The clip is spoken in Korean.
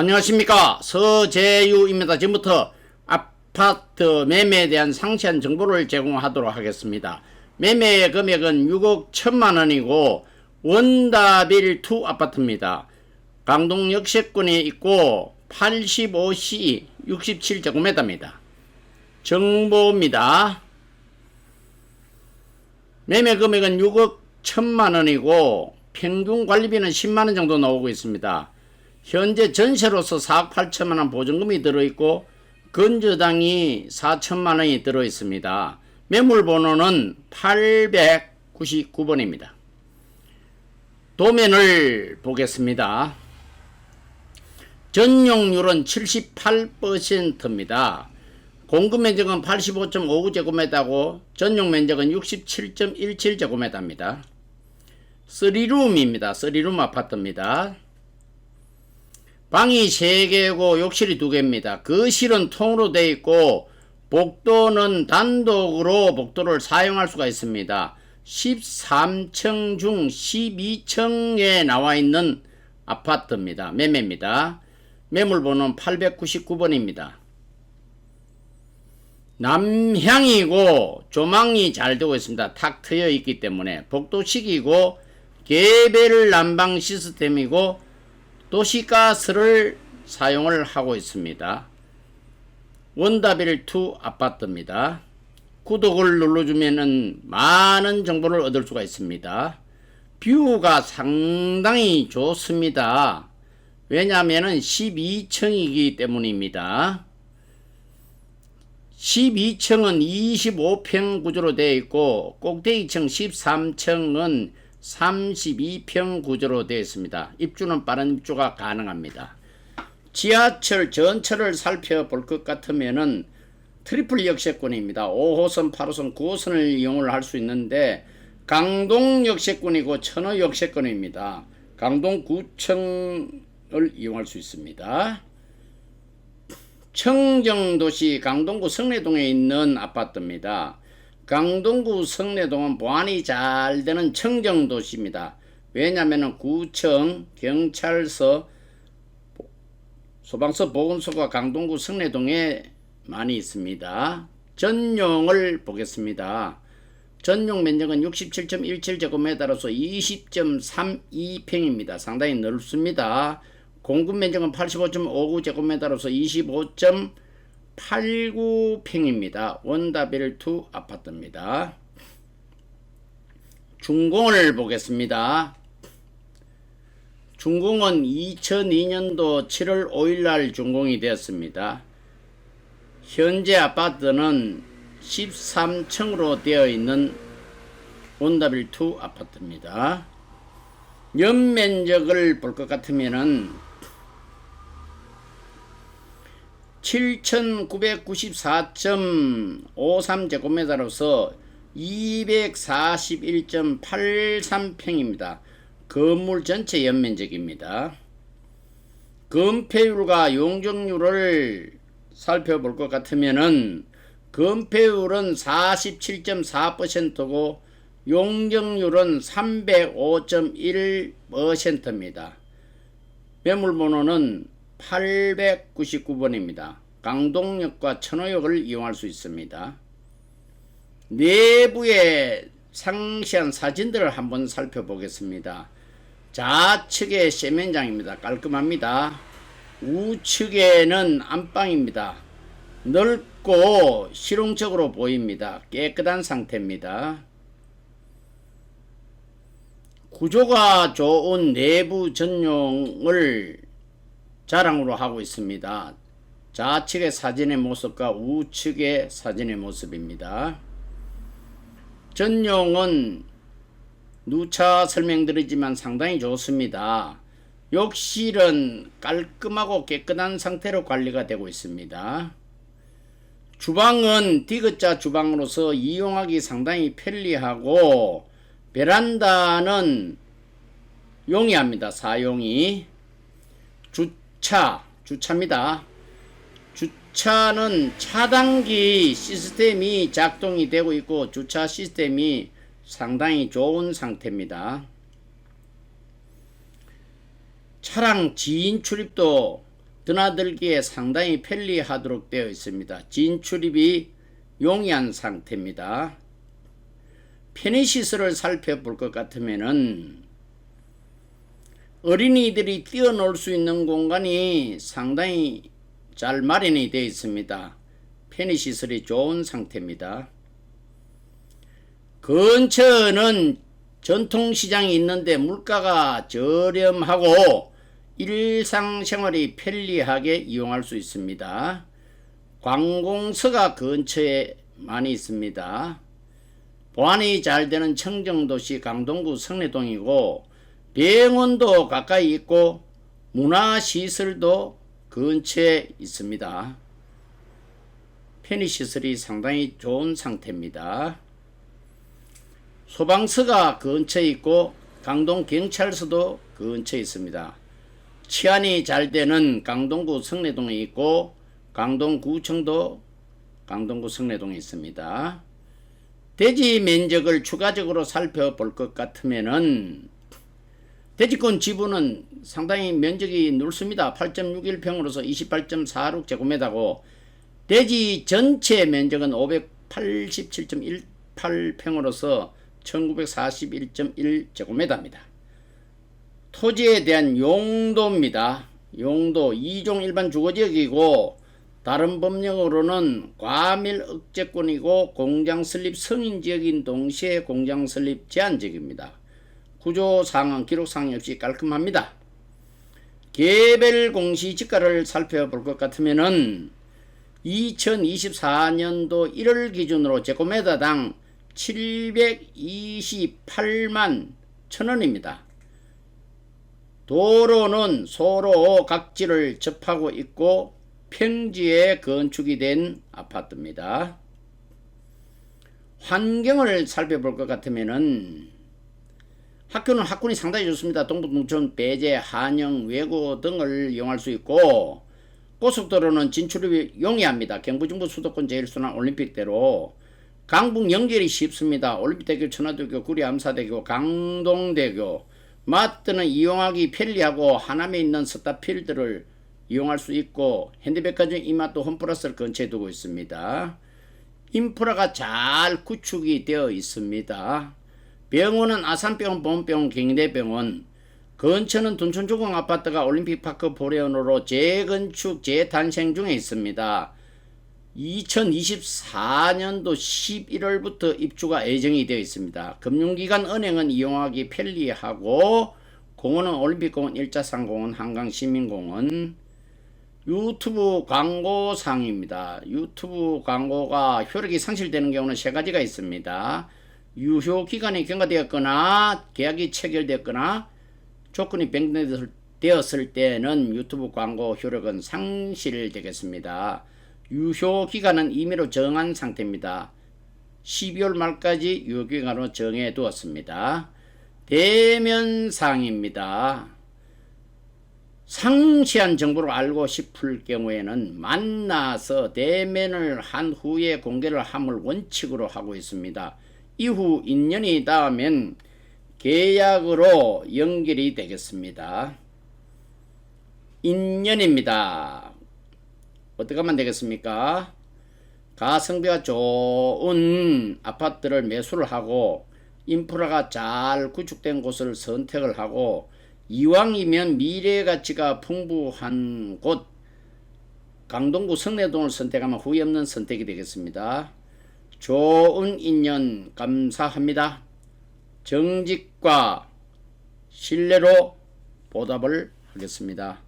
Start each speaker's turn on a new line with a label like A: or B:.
A: 안녕하십니까 서재유입니다. 지금부터 아파트 매매에 대한 상세한 정보를 제공하도록 하겠습니다. 매매 금액은 6억 1천만 원이고 원다빌 2 아파트입니다. 강동 역세권에 있고 85C 67제곱미터입니다. 정보입니다. 매매 금액은 6억 1천만 원이고 평균 관리비는 10만 원 정도 나오고 있습니다. 현재 전세로서 4억 8천만 원 보증금이 들어있고 건저당이 4천만 원이 들어있습니다. 매물 번호는 899번입니다. 도면을 보겠습니다. 전용률은 78%입니다. 공급 면적은 85.59제곱미터고 전용 면적은 67.17제곱미터입니다. 3룸입니다. 3룸 아파트입니다. 방이 3개고 욕실이 2개입니다. 거실은 통으로 되어 있고 복도는 단독으로 복도를 사용할 수가 있습니다. 13층 중 12층에 나와 있는 아파트입니다. 매매입니다. 매물번호는 899번입니다. 남향이고 조망이 잘 되고 있습니다. 탁 트여 있기 때문에 복도식이고 개별 난방 시스템이고 도시가스를 사용을 하고 있습니다. 원다빌 2 아파트입니다. 구독을 눌러주면은 많은 정보를 얻을 수가 있습니다. 뷰가 상당히 좋습니다. 왜냐하면은 12층이기 때문입니다. 12층은 25평 구조로 되어 있고 꼭대기층 13층은 32평 구조로 되어 있습니다. 입주는 빠른 입주가 가능합니다. 지하철 전철을 살펴볼 것 같으면은 트리플 역세권입니다. 5호선, 8호선, 9호선을 이용을 할 수 있는데 강동 역세권이고 천호 역세권입니다. 강동 구청을 이용할 수 있습니다. 청정도시 강동구 성내동에 있는 아파트입니다. 강동구 성내동은 보안이 잘 되는 청정도시입니다. 왜냐하면 구청, 경찰서, 소방서, 보건소가 강동구 성내동에 많이 있습니다. 전용을 보겠습니다. 전용 면적은 67.17제곱미터로서 20.32평입니다. 상당히 넓습니다. 공급 면적은 85.59제곱미터로서 25.89평입니다. 원다빌 2 아파트입니다. 준공을 보겠습니다. 준공은 2002년도 7월 5일 날 준공이 되었습니다. 현재 아파트는 13층으로 되어 있는 원다빌 2 아파트입니다. 연면적을 볼 것 같으면은 7,994.53제곱미터로서 241.83평입니다. 건물 전체 연면적입니다. 건폐율과 용적률을 살펴볼 것 같으면은 건폐율은 47.4%고 용적률은 305.1%입니다. 매물번호는 899번입니다. 강동역과 천호역을 이용할 수 있습니다. 내부의 상세한 사진들을 한번 살펴보겠습니다. 좌측에 세면장입니다. 깔끔합니다. 우측에는 안방입니다. 넓고 실용적으로 보입니다. 깨끗한 상태입니다. 구조가 좋은 내부 전용을 자랑으로 하고 있습니다. 좌측의 사진의 모습과 우측의 사진의 모습입니다. 전용은 누차 설명드리지만 상당히 좋습니다. 욕실은 깔끔하고 깨끗한 상태로 관리가 되고 있습니다. 주방은 디귿자 주방으로서 이용하기 상당히 편리하고 베란다는 용이합니다. 사용이 주 차 주차입니다. 주차는 차단기 시스템이 작동이 되고 있고 주차 시스템이 상당히 좋은 상태입니다. 차량 지인 출입도 드나들기에 상당히 편리하도록 되어 있습니다. 진출입이 용이한 상태입니다. 편의시설을 살펴볼 것 같으면은 어린이들이 뛰어놀 수 있는 공간이 상당히 잘 마련이 되어 있습니다. 편의시설이 좋은 상태입니다. 근처는 전통시장이 있는데 물가가 저렴하고 일상생활이 편리하게 이용할 수 있습니다. 관공서가 근처에 많이 있습니다. 보안이 잘 되는 청정도시 강동구 성내동이고 병원도 가까이 있고 문화시설도 근처에 있습니다. 편의시설이 상당히 좋은 상태입니다. 소방서가 근처에 있고 강동 경찰서도 근처에 있습니다. 치안이 잘 되는 강동구 성내동에 있고 강동구청도 강동구 성내동에 있습니다. 대지 면적을 추가적으로 살펴볼 것 같으면은 대지권 지분은 상당히 면적이 넓습니다. 8.61평으로서 28.46제곱미터고 대지 전체 면적은 587.18평으로서 1941.1제곱미터입니다. 토지에 대한 용도입니다. 용도 2종 일반 주거지역이고 다른 법령으로는 과밀 억제권이고 공장 설립 승인 지역인 동시에 공장 설립 제한 지역입니다. 구조 상황 기록 상황 역시 깔끔합니다. 개별 공시 지가를 살펴볼 것 같으면은 2024년도 1월 기준으로 제곱미터당 728만 천원입니다. 도로는 소로 각지를 접하고 있고 평지에 건축이 된 아파트입니다. 환경을 살펴볼 것 같으면은 학교는 학군이 상당히 좋습니다. 동부, 농촌, 배제, 한영, 외고 등을 이용할 수 있고 고속도로는 진출이 용이합니다. 경부중부 수도권 제일순환 올림픽대로 강북 연결이 쉽습니다. 올림픽대교, 천화대교, 구리 암사대교, 강동대교 마트는 이용하기 편리하고 하남에 있는 스타필드를 이용할 수 있고 현대백화점 이마트 홈플러스를 근처에 두고 있습니다. 인프라가 잘 구축이 되어 있습니다. 병원은 아산병원, 보험병원, 경희대병원, 근처는 둔촌주공 아파트가 올림픽파크 보례원으로 재건축, 재탄생 중에 있습니다. 2024년도 11월부터 입주가 예정이 되어 있습니다. 금융기관 은행은 이용하기 편리하고 공원은 올림픽공원, 일자산공원, 한강시민공원 유튜브 광고상입니다. 유튜브 광고가 효력이 상실되는 경우는 세 가지가 있습니다. 유효 기간이 경과되었거나 계약이 체결되었거나 조건이 변경되었을 때는 유튜브 광고 효력은 상실되겠습니다. 유효 기간은 임의로 정한 상태입니다. 12월 말까지 유효 기간으로 정해 두었습니다. 대면상입니다. 상세한 정보를 알고 싶을 경우에는 만나서 대면을 한 후에 공개를 함을 원칙으로 하고 있습니다. 이후 인연이 닿으면 계약으로 연결이 되겠습니다. 인연입니다. 어떻게 하면 되겠습니까? 가성비가 좋은 아파트를 매수를 하고 인프라가 잘 구축된 곳을 선택을 하고 이왕이면 미래 가치가 풍부한 곳 강동구 성내동을 선택하면 후회 없는 선택이 되겠습니다. 좋은 인연 감사합니다. 정직과 신뢰로 보답을 하겠습니다.